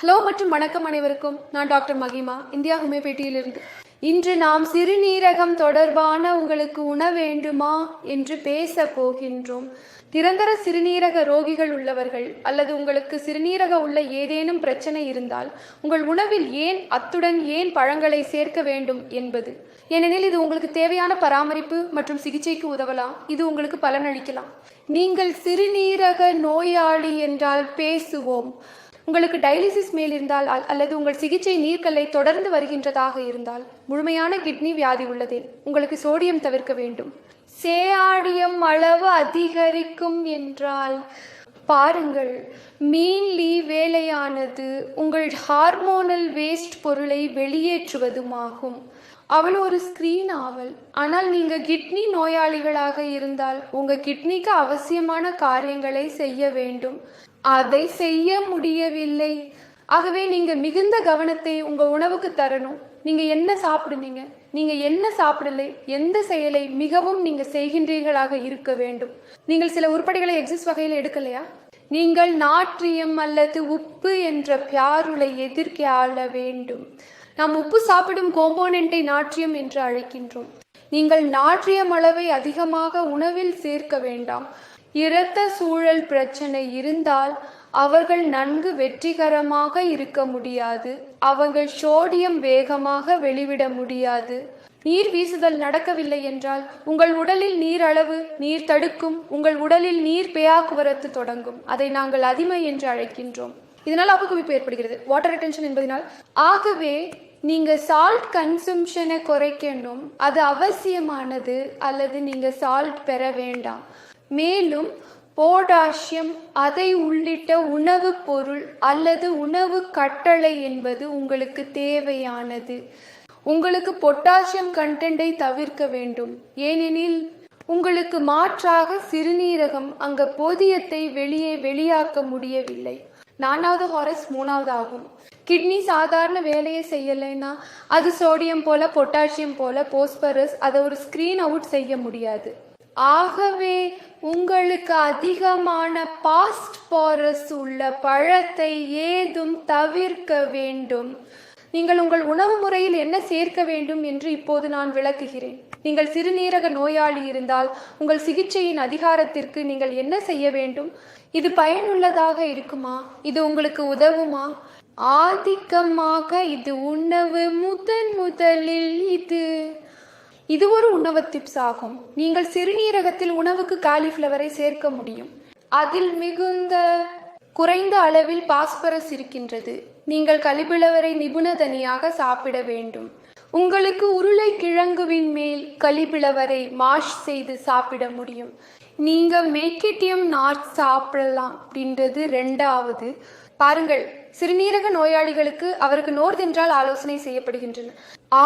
Hello மற்றும் வணக்கம் அனைவருக்கும். நான் டாக்டர் மகிமா இந்தியா ஹோமியோபேட்டியிலிருந்து இன்று நாம் சிறுநீரகம் தொடர்பான உங்களுக்கு உண வேண்டுமா என்று பேச போகின்றோம். நிரந்தர சிறுநீரக ரோகிகள் உள்ளவர்கள் அல்லது உங்களுக்கு சிறுநீரக உள்ள ஏதேனும் பிரச்சனை இருந்தால் உங்கள் உணவில் ஏன் அத்துடன் ஏன் பழங்களை சேர்க்க வேண்டும் என்பது. ஏனெனில் இது உங்களுக்கு தேவையான பராமரிப்பு மற்றும் சிகிச்சைக்கு உதவலாம். இது உங்களுக்கு பலனளிக்கலாம். நீங்கள் சிறுநீரக நோயாளி என்றால் பேசுவோம். உங்களுக்கு டயாலிசிஸ் மேல் இருந்தால் அல்- அல்லது உங்கள் சிகிச்சை நீர்க்கல்லை தொடர்ந்து வருகின்றதாக இருந்தால் முழுமையான கிட்னி வியாதி உள்ளதே. உங்களுக்கு சோடியம் தவிர்க்க வேண்டும். சேஆடியம் அளவு அதிகரிக்கும் என்றால் பாருங்கள் மீன்லி வேலையானது உங்கள் ஹார்மோனல் வேஸ்ட் பொருளை வெளியேற்றுவதுமாகும். அவள் ஒரு ஸ்கிரீன் ஆவல். ஆனால் நீங்கள் கிட்னி நோயாளிகளாக இருந்தால் உங்கள் கிட்னிக்கு அவசியமான காரியங்களை செய்ய வேண்டும். அதை செய்ய முடியவில்லை. ஆகவே நீங்க மிகுந்த கவனத்தை உங்க உணவுக்கு தரணும். நீங்க என்ன சாப்பிடுனீங்க? நீங்க என்ன சாப்பிடலை? எந்த செயலை மிகவும் நீங்க செய்கின்றீர்களாக இருக்க வேண்டும். நீங்கள் சில உருப்படிகளை எக்ஸிஸ் வகையில் எடுக்கலையா? நீங்கள் நாற்றியம் அல்லது உப்பு என்ற பியாருளை எதிர்க்க வேண்டும். நாம் உப்பு சாப்பிடும் கோம்போனண்டை நாற்றியம் என்று அழைக்கின்றோம். நீங்கள் நாற்றியம் அளவை அதிகமாக உணவில் சேர்க்க வேண்டாம். இரத்த சூழல் பிரச்சனை இருந்தால் அவர்கள் நன்கு வெற்றிகரமாக இருக்க முடியாது. அவர்கள் சோடியம் வேகமாக வெளிவிட முடியாது. நீர் வீசுதல் நடக்கவில்லை என்றால் உங்கள் உடலில் நீர் அளவு நீர் தடுக்கும் உங்கள் உடலில் நீர் பேயாக்குவரத்து தொடங்கும். அதை நாங்கள் அதிமை என்று அழைக்கின்றோம். இதனால் அபகுவிப்பு ஏற்படுகிறது. வாட்டர் ரிட்டென்ஷன் என்பதனால் ஆகவே நீங்கள் சால்ட் கன்சம்ஷனை குறைக்கணும். அது அவசியமானது அல்லது நீங்கள் சால்ட் பெற வேண்டாம். மேலும் போடாசியம் அதை உள்ளிட்ட உணவுப் பொருள் அல்லது உணவு கட்டளை என்பது உங்களுக்கு தேவையானது. உங்களுக்கு பொட்டாசியம் கண்டென்ட்டை தவிர்க்க வேண்டும். ஏனெனில் உங்களுக்கு மாற்றாக சிறுநீரகம் அங்க போதியத்தை வெளியே வெளியாக்க முடியவில்லை. நானாவது ஹாரஸ் மூணாவது ஆகும். கிட்னி சாதாரண வேலையை செய்யலைன்னா அது சோடியம் போல பொட்டாசியம் போல போஸ்பரஸ் அதை ஒரு ஸ்க்ரீன் அவுட் செய்ய முடியாது. ஆகவே உங்களுக்கு அதிகமான பாஸ்ட்பாரஸ் உள்ள பழத்தை ஏதும் தவிர்க்க வேண்டும். நீங்கள் உங்கள் உணவு முறையில் என்ன சேர்க்க வேண்டும் என்று இப்போது நான் விளக்குகிறேன். நீங்கள் சிறுநீரக நோயாளி இருந்தால் உங்கள் சிகிச்சையின் அதிகாரத்திற்கு நீங்கள் என்ன செய்ய வேண்டும்? இது பயனுள்ளதாக இருக்குமா? இது உங்களுக்கு உதவுமா? ஆதிக்கமாக இது உணவு முதன் முதலில் இது. இது ஒரு உணவு டிப்ஸ் ஆகும். நீங்கள் சிறுநீரகத்தில் உணவுக்கு காலிஃப்ளவரை சேர்க்க முடியும். அதில் மிகுந்த குறைந்த அளவில் பாஸ்பரஸ் இருக்கின்றது. நீங்கள் கலிபிளவரை நிபுணதனியாக சாப்பிட வேண்டும். உங்களுக்கு உருளைக்கிழங்குவின் மேல் கலிபிளவரை மாஷ் செய்து சாப்பிட முடியும். நீங்கள் மேக்கெட்டியம் நாட் சாப்பிடலாம் அப்படின்றது ரெண்டாவது. பாருங்கள் சிறுநீரக நோயாளிகளுக்கு அவருக்கு நோர்தென்றால் ஆலோசனை செய்யப்படுகின்றன.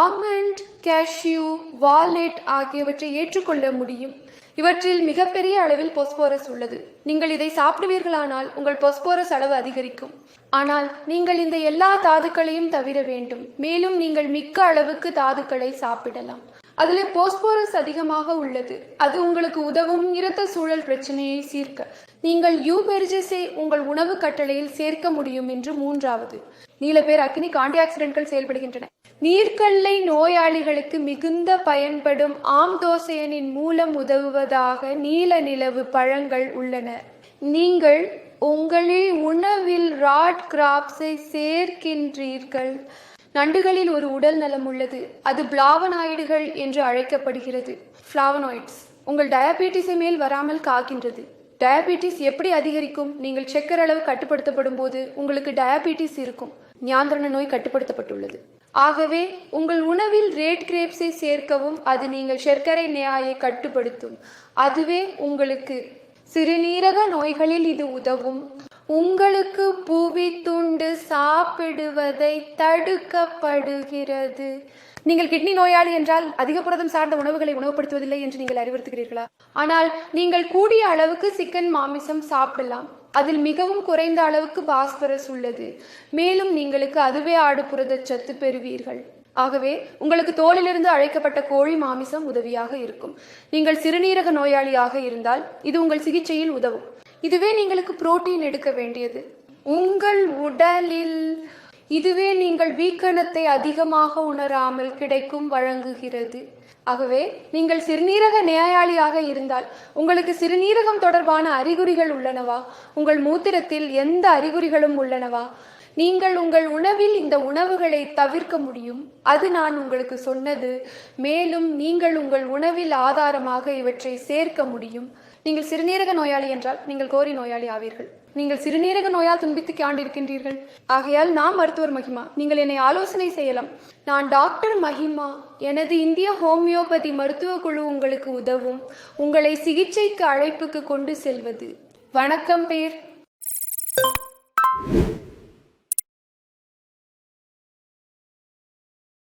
ஆமண்ட் கேஷ்யூ வால்நட் ஆகியவற்றை ஏற்றுக்கொள்ள முடியும். இவற்றில் மிகப்பெரிய அளவில் பொஸ்போரஸ் உள்ளது. நீங்கள் இதை சாப்பிடுவீர்களானால் உங்கள் பொஸ்போரஸ் அளவு அதிகரிக்கும். ஆனால் நீங்கள் இந்த எல்லா தாதுக்களையும் தவிர வேண்டும். மேலும் நீங்கள் மிக்க அளவுக்கு தாதுக்களை சாப்பிடலாம். அதில் போஸ்போரஸ் அதிகமாக உள்ளது. அது உங்களுக்கு உதவும் இரத்த சூழல் பிரச்சனையை சீர்க்க நீங்கள் யூபெர்ஜஸை உங்கள் உணவு கட்டளையில் சேர்க்க முடியும் என்று மூன்றாவது. நீல பேர் அக்னி காண்டி ஆக்சிடென்ட்கள் செயல்படுகின்றன. நீர்க்கல்லை நோயாளிகளுக்கு மிகுந்த பயன்படும் ஆம்தோசையனின் மூலம் உதவுவதாக நீல நிலவு பழங்கள் உள்ளன. நீங்கள் உங்களில் உணவில் ராட் கிராப்ஸை சேர்க்கின்றீர்கள். நண்டுகளில் ஒரு உடல் நலம் உள்ளது. அது பிளாவனாய்டுகள் என்று அழைக்கப்படுகிறது. ஃப்ளாவனாய்ட்ஸ் உங்கள் டயபெட்டிஸை மேல் வராமல் காக்கின்றது. டயபெட்டிஸ் எப்படி அதிகரிக்கும்? நீங்கள் சக்கர அளவு கட்டுப்படுத்தப்படும் போது உங்களுக்கு டயபெட்டிஸ் இருக்கும். நியாந்திரண நோய் கட்டுப்படுத்தப்பட்டுள்ளது. ஆகவே உங்கள் உணவில் ரேட் கிரேப்ஸை சேர்க்கவும் அது நீங்கள் சர்க்கரை நியாயை கட்டுப்படுத்தும். அதுவே உங்களுக்கு சிறுநீரக நோய்களில் இது உதவும். உங்களுக்கு புவி துண்டு சாப்பிடுவதை தடுக்கப்படுகிறது. நீங்கள் கிட்னி நோயாளி என்றால் அதிக புரதம் சார்ந்த உணவுகளை உணவுப்படுத்துவதில்லை என்று நீங்கள் அறிவுறுத்துகிறீர்களா? ஆனால் நீங்கள் கூடிய அளவுக்கு சிக்கன் மாமிசம் சாப்பிடலாம். அதில் மிகவும் குறைந்த அளவுக்கு பாஸ்பரஸ் உள்ளது. மேலும் நீங்களுக்கு அதுவே ஆடு புரதச்சத்து பெறுவீர்கள். ஆகவே உங்களுக்கு தோலிலிருந்து அழைக்கப்பட்ட கோழி மாமிசம் உதவியாக இருக்கும். நீங்கள் சிறுநீரக நோயாளியாக இருந்தால் இது உங்கள் சிகிச்சையில் உதவும். இதுவே நீங்களுக்கு புரோட்டீன் எடுக்க வேண்டியது. உங்கள் உடலில் இதுவே நீங்கள் வீக்கணத்தை அதிகமாக உணராமல் கிடைக்கும் வழங்குகிறது. ஆகவே நீங்கள் சிறுநீரக நியாயாளியாக இருந்தால் உங்களுக்கு சிறுநீரகம் தொடர்பான அறிகுறிகள் உள்ளனவா? உங்கள் மூத்திரத்தில் எந்த அறிகுறிகளும் உள்ளனவா? நீங்கள் உங்கள் உணவில் இந்த உணவுகளை தவிர்க்க முடியும். அது நான் உங்களுக்கு சொன்னது. மேலும் நீங்கள் உங்கள் உணவில் ஆதாரமாக இவற்றை சேர்க்க முடியும். நீங்கள் சிறுநீரக நோயாளி என்றால் நீங்கள் கோரி நோயாளி ஆவீர்கள். நீங்கள் சிறுநீரக நோயால் துன்பித்து காண்டிருக்கின்றீர்கள். ஆகையால் நான் மருத்துவர் மகிமா நீங்கள் என்னை ஆலோசனை செய்யலாம். நான் டாக்டர் மகிமா எனது இந்திய ஹோமியோபதி மருத்துவ குழு உங்களுக்கு உதவும். உங்களை சிகிச்சைக்கு அழைப்புக்கு கொண்டு செல்வது. வணக்கம் பேர்.